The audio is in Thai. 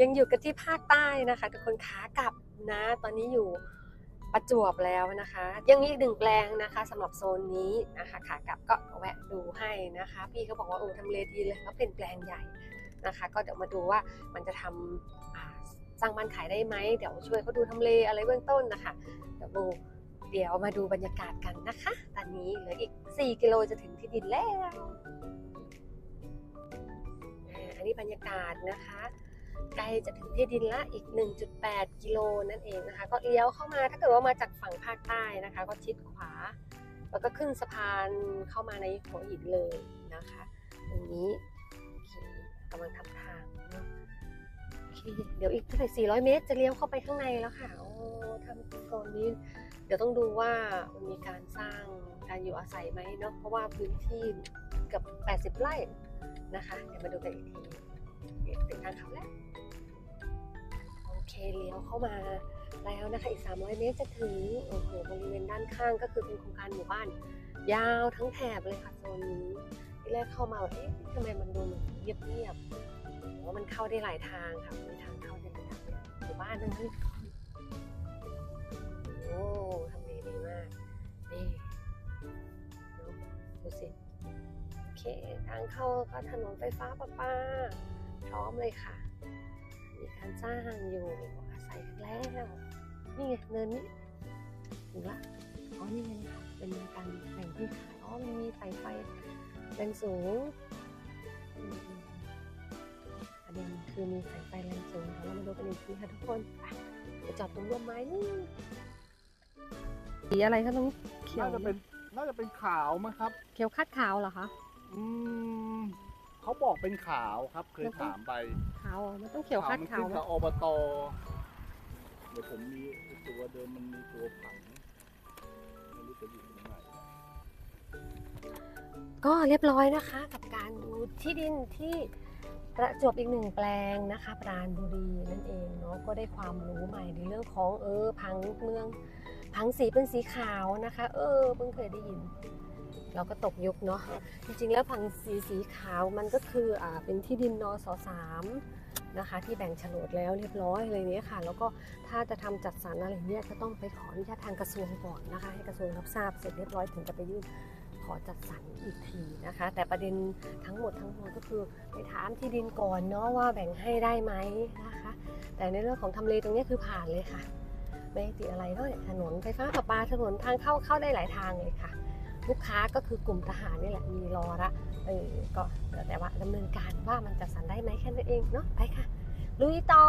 ยังอยู่กันที่ภาคใต้นะคะทุกคนขากลับนะ ตอนนี้อยู่ประจวบแล้วนะคะ ยังมีอีกหนึ่งแปลงนะคะสำหรับโซนนี้นะคะขากลับก็แวะดูให้นะคะ พี่เขาบอกว่าโอ้ทำเลดีเลยแล้วเป็นแปลงใหญ่นะคะ ก็เดี๋ยวมาดูว่ามันจะทำอ่าสร้างบ้านขายได้ไหมเดี๋ยวช่วยเขาดูทำเลอะไรเบื้องต้นนะคะเดี๋ยวดูเดี๋ยวมาดูบรรยากาศกันนะคะ ตอนนี้เหลืออีก 4 กิโลจะถึงที่ดินแล้ว อันนี้บรรยากาศนะคะ ใกล้จะถึงที่ดินละอีก 1.8 กิโลนั่นเองนะคะ ก็เลี้ยวเข้ามาถ้าเกิดว่ามาจากฝั่งภาคใต้นะคะ ก็ชิดขวา แล้วก็ขึ้นสะพานเข้ามาในหัวหินเลยนะคะตรงนี้กำลังทำทางเนอะโอเคเดี๋ยวอีกเท่าไหร่400 เมตร จะเลี้ยวเข้าไปข้างในแล้วค่ะโอ้ทำโซนนี้ เดี๋ยวต้องดูว่ามันมีการสร้างการอยู่อาศัยไหมเนาะเพราะว่าพื้นที่เกือบ80 ไร่นะคะ เดี๋ยวมาดูกันอีกที เดี๋ยวถึงทางเขาแล้ว โอเคเลี้ยวเข้ามาแล้วนะคะอีก 300 เมตรจะถึงโอ้โหบริเวณด้านข้างก็คือเป็นโครงการหมู่บ้าน ยาวทั้งแถบเลยค่ะโซนนี้ที่แรกเข้ามาแบบเอ๊ะทำไมมันดูเหมือนเงียบๆว่ามันเข้าได้หลายทางค่ะมีทางเข้าได้หลายทางหมู่บ้านทั้งนั้นโอ้ทำเลดีมากนี่เนอะดูสิโอเคทางเข้าก็ถนนไฟฟ้าประปา พร้อมเลยค่ะ มีการสร้างอยู่อาศัยกันแล้ว นี่ไงเนินนี้ถึงละอ๋อนี่ไงค่ะเป็นการแบ่งที่ขายอ๋อมันมีสายไฟแรงสูงอืมประเด็นคือมีสายไฟแรงสูงเดี๋ยวเรามาดูกันอีกทีค่ะทุกคนไปเดี๋ยวจอดตรงร่มไม้นี่สีอะไรคะตรงนี้เขียวน่าจะเป็นน่าจะเป็นขาวมั้งครับ เขียวคัดขาวเหรอคะอืม เขาบอกเป็นขาวครับ เคยถามไปขาวอ๋อมันต้องเขียวคัดมันขาวขึ้นไหมกับอบตเดี๋ยวผมมีตัวเดิมมันมีตัวผังไม่รู้จะอยู่ตรงไหนก็เรียบร้อยนะคะ กับการดูที่ดินที่ประจวบอีกหนึ่งแปลงนะคะปราณบุรีนั่นเองเนาะก็ได้ความรู้ใหม่ในเรื่องของเออ พังเมือง พังสีเป็นสีขาวนะคะ เออเพิ่งเคยได้ยิน เราก็ตกยุคเนาะจริงๆแล้วพังสีสีขาวมันก็คืออ่าเป็นที่ดินนสสามนะคะ ที่แบ่งโฉนดแล้วเรียบร้อยอะไรเนี้ยค่ะ แล้วก็ถ้าจะทำจัดสรรอะไรเนี้ยก็ต้องไปขออนุญาตทางกระทรวงก่อนนะคะ ให้กระทรวงรับทราบเสร็จเรียบร้อยถึงจะไปยื่นขอจัดสรรอีกทีนะคะ แต่ประเด็นทั้งหมดทั้งมวลก็คือไปถามที่ดินก่อนเนาะว่าแบ่งให้ได้ไหมนะคะ แต่ในเรื่องของทำเลตรงนี้คือผ่านเลยค่ะ ไม่ติดอะไรเนาะเนี่ยถนนไฟฟ้าประปาถนนทางเข้าเข้าได้หลายทางเลยค่ะ ลูกค้าก็คือกลุ่มทหารนี่แหละมีรอละเออก็แต่ว่าดำเนินการว่ามันจัดสรรได้ไหมแค่นั้นเองเนาะไปค่ะลุยต่อ